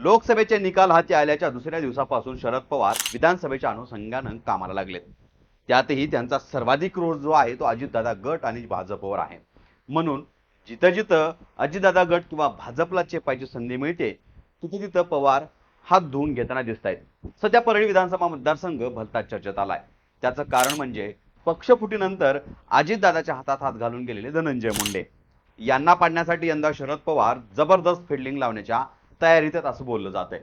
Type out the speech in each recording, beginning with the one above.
लोकसभेचे निकाल हाती आल्याच्या दुसऱ्या दिवसापासून शरद पवार विधानसभेच्या अनुषंगानं कामाला लागलेत. त्यातही त्यांचा सर्वाधिक रोष जो आहे तो अजितदादा गट आणि भाजपवर आहे. म्हणून जिथं जिथं अजितदादा गट किंवा भाजपला चेपायची संधी मिळते तिथे तिथं पवार हात धुवून घेताना दिसत आहेत सध्या परळी विधानसभा मतदारसंघ भलता चर्चेत आलाय. त्याचं कारण म्हणजे पक्षफुटीनंतर अजितदादाच्या हातात हात घालून गेलेले धनंजय मुंडे. यांना पाडण्यासाठी यंदा शरद पवार जबरदस्त फिल्डिंग लावण्याच्या तयारीत असं बोललं जात आहे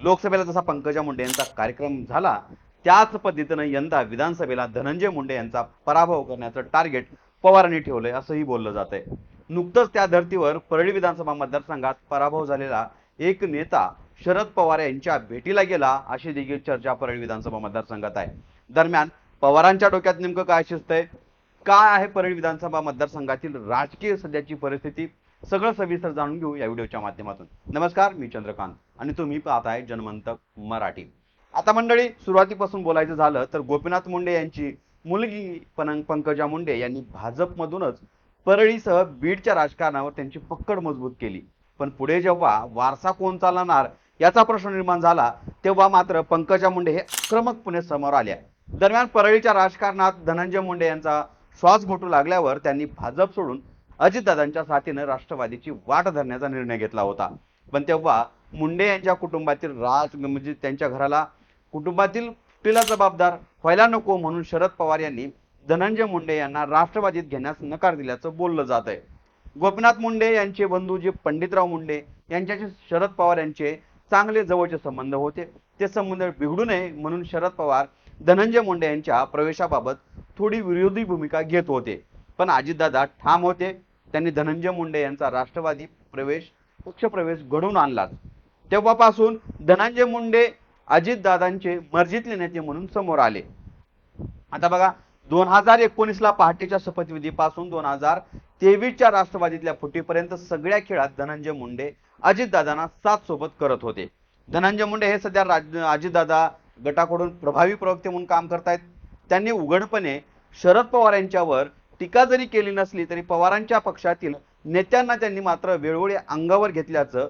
लोकसभेला जसा पंकजा मुंडे यांचा कार्यक्रम झाला त्याच पद्धतीनं यंदा विधानसभेला धनंजय मुंडे यांचा पराभव करण्याचं टार्गेट पवारांनी ठेवलंय असंही बोललं जात आहे नुकतंच त्या धर्तीवर परळी विधानसभा मतदारसंघात पराभव झालेला एक नेता शरद पवार यांच्या भेटीला गेला अशी देखील चर्चा परळी विधानसभा मतदारसंघात आहे. दरम्यान पवारांच्या डोक्यात नेमकं काय शिजतंय काय आहे परळी विधानसभा मतदारसंघातील राजकीय सध्याची परिस्थिती? सगळं सविस्तर जाणून घेऊ या व्हिडिओच्या माध्यमातून. नमस्कार मी चंद्रकांत आणि तुम्ही पाहत आहे जनमंतक मराठी. आता मंडळी सुरुवातीपासून बोलायचं झालं तर गोपीनाथ मुंडे यांची मुलगी पनं पंकजा मुंडे यांनी भाजपमधूनच परळीसह बीडच्या राजकारणावर त्यांची पकड मजबूत केली. पण पुढे जेव्हा वारसा कोण चालणार याचा प्रश्न निर्माण झाला तेव्हा मात्र पंकजा मुंडे हे आक्रमकपणे समोर आल्या दरम्यान परळीच्या राजकारणात धनंजय मुंडे यांचा श्वास घोटू लागल्यावर त्यांनी भाजप सोडून अजितदादांच्या साथीनं राष्ट्रवादीची वाट धरण्याचा निर्णय घेतला होता. पण तेव्हा मुंडे यांच्या कुटुंबातील राज म्हणजे त्यांच्या घराला कुटुंबातील तिला जबाबदार व्हायला नको म्हणून शरद पवार यांनी धनंजय मुंडे यांना राष्ट्रवादीत घेण्यास नकार दिल्याचं बोललं जात आहे. गोपीनाथ मुंडे यांचे बंधू जे पंडितराव मुंडे यांच्याशी शरद पवार यांचे चांगले जवळचे संबंध होते. ते संबंध बिघडू नये म्हणून शरद पवार धनंजय मुंडे यांच्या प्रवेशाबाबत थोडी विरोधी भूमिका घेत होते. पण अजितदादा ठाम होते. त्यांनी धनंजय मुंडे यांचा राष्ट्रवादी प्रवेश पक्षप्रवेश घडवून आणला तेव्हापासून धनंजय मुंडे अजितदादांचे मर्जीतले नेते म्हणून समोर आले. आता बघा दोन हजार एकोणीसला पहाटेच्या शपथविधीपासून दोन हजार तेवीसच्या राष्ट्रवादीतल्या फुटीपर्यंत सगळ्या खेळात धनंजय मुंडे अजितदादांना साथ सोबत करत होते. धनंजय मुंडे हे सध्या राज अजितदादा गटाकडून प्रभावी प्रवक्ते म्हणून काम करतायत. त्यांनी उघडपणे शरद पवार यांच्यावर टीका जरी केली नसली तरी पवारांच्या पक्षातील नेत्यांना त्यांनी मात्र वेळोवेळी अंगावर घेतल्याचं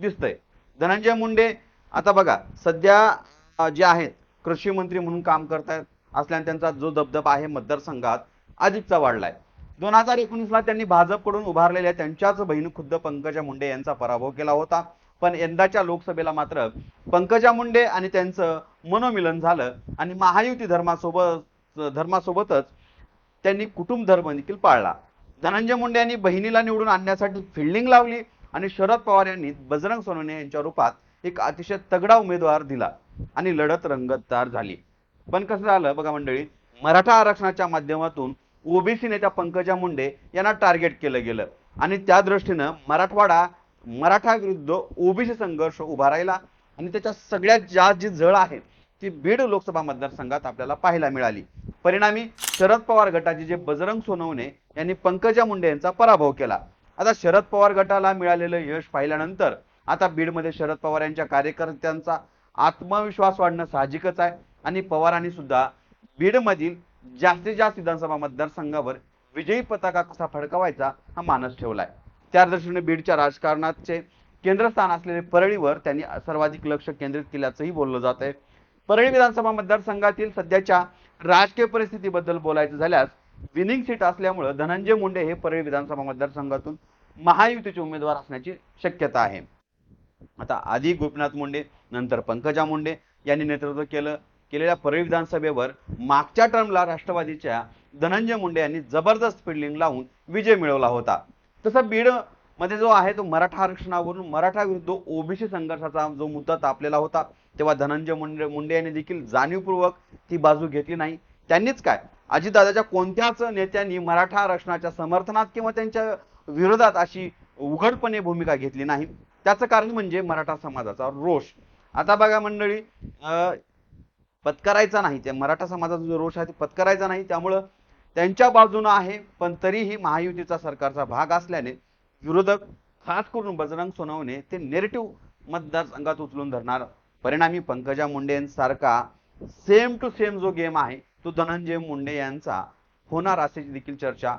दिसतंय. धनंजय मुंडे आता बघा सध्या जे आहेत कृषी मंत्री म्हणून काम करतायत असल्याने त्यांचा जो दबदबा आहे मतदारसंघात अधिकचा वाढलाय. दोन हजार एकोणीसला त्यांनी भाजपकडून उभारलेल्या त्यांच्याच बहीण खुद्द पंकजा मुंडे यांचा पराभव केला होता. पण यंदाच्या लोकसभेला मात्र पंकजा मुंडे आणि त्यांचं मनोमिलन झालं आणि महायुती धर्मासोबत धर्मासोबतच त्यांनी कुटुंब धर्म देखील पाळला. धनंजय मुंडे यांनी बहिणीला निवडून आणण्यासाठी फिल्डिंग लावली आणि शरद पवार यांनी बजरंग सोनवणे यांच्या रूपात एक अतिशय तगडा उमेदवार दिला आणि लढत रंगतदार झाली. पण कसं झालं बघा मंडळी मराठा आरक्षणाच्या माध्यमातून ओबीसी नेत्या पंकजा मुंडे यांना टार्गेट केलं गेलं आणि त्या दृष्टीनं मराठवाडा मराठा विरुद्ध ओबीसी संघर्ष उभा राहिला आणि त्याच्या सगळ्यात जास्त जी जळ आहे ती बीड लोकसभा मतदारसंघात आपल्याला पाहायला मिळाली. परिणामी शरद पवार गटाचे जे बजरंग सोनवणे यांनी पंकजा मुंडे यांचा पराभव केला. आता शरद पवार गटाला मिळालेलं यश पाहिल्यानंतर आता बीडमध्ये शरद पवार यांच्या कार्यकर्त्यांचा आत्मविश्वास वाढणं साहजिकच आहे. आणि पवारांनी सुद्धा बीडमधील जास्तीत जास्त विधानसभा मतदारसंघावर विजयी पताका कसा फडकावायचा हा मानस ठेवलाय. त्या दृष्टीने बीडच्या राजकारणाचे केंद्रस्थान असलेले परळीवर त्यांनी सर्वाधिक लक्ष केंद्रित केल्याचंही बोललं जात आहे परळी विधानसभा मतदारसंघातील सध्याच्या राजकीय परिस्थितीबद्दल बोलायचं झाल्यास विनिंग सीट असल्यामुळं धनंजय मुंडे हे परळी विधानसभा मतदारसंघातून महायुतीचे उमेदवार असण्याची शक्यता आहे. आता आधी गोपीनाथ मुंडे नंतर पंकजा मुंडे यांनी नेतृत्व केलं केलेल्या परळी विधानसभेवर मागच्या टर्मला राष्ट्रवादीच्या धनंजय मुंडे यांनी जबरदस्त फिल्डिंग लावून विजय मिळवला होता. तसं बीड मध्ये जो आहे तो मराठा आरक्षणावरून मराठा विरुद्ध ओबीसी संघर्षाचा जो मुद्दा तापलेला होता तेव्हा धनंजय मुंडे मुंडे यांनी देखील जाणीवपूर्वक ती बाजू घेतली नाही. त्यांनीच काय अजितदादाच्या कोणत्याच नेत्यांनी मराठा आरक्षणाच्या समर्थनात किंवा त्यांच्या विरोधात अशी उघडपणे भूमिका घेतली नाही. त्याचं कारण म्हणजे मराठा समाजाचा रोष. आता बघा मंडळी पत्करायचा नाही. त्या मराठा समाजाचा जो रोष आहे ते पत्करायचा नाही. त्यामुळं त्यांच्या बाजूनं आहे पण तरीही महायुतीचा सरकारचा भाग असल्याने विरोधक खास करून बजरंग सोनवणे ते नेरेटिव्ह मतदारसंघात उचलून धरणार. परिणामी पंकजा मुंडे यांसारखा सेम टू सेम जो गेम आहे तो धनंजय मुंडे यांचा होणार असल्याची देखील चर्चा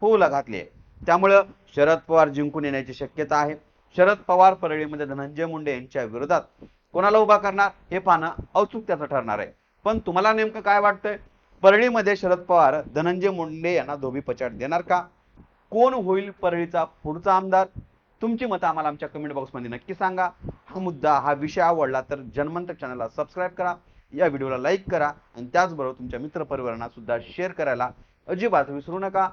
होऊ घातली आहे. त्यामुळं शरद पवार जिंकून येण्याची शक्यता आहे. शरद पवार परळीमध्ये धनंजय मुंडे यांच्या विरोधात कोणाला उभा करणार हे पाहणं औत्सुक्याचं ठरणार आहे. पण तुम्हाला नेमकं काय वाटतंय? परळीमध्ये शरद पवार धनंजय मुंडे यांना धोबी पछाड देणार का? कोण होईल परळीचा पुढचा आमदार? तुमची मतं आम्हाला आमच्या कमेंट बॉक्समध्ये नक्की सांगा. हा मुद्दा हा विषय आवडला तर जन्मंत चॅनलला सबस्क्राईब करा. या व्हिडिओला लाईक करा. आणि त्याचबरोबर तुमच्या मित्रपरिवारांना सुद्धा शेअर करायला अजिबात विसरू नका.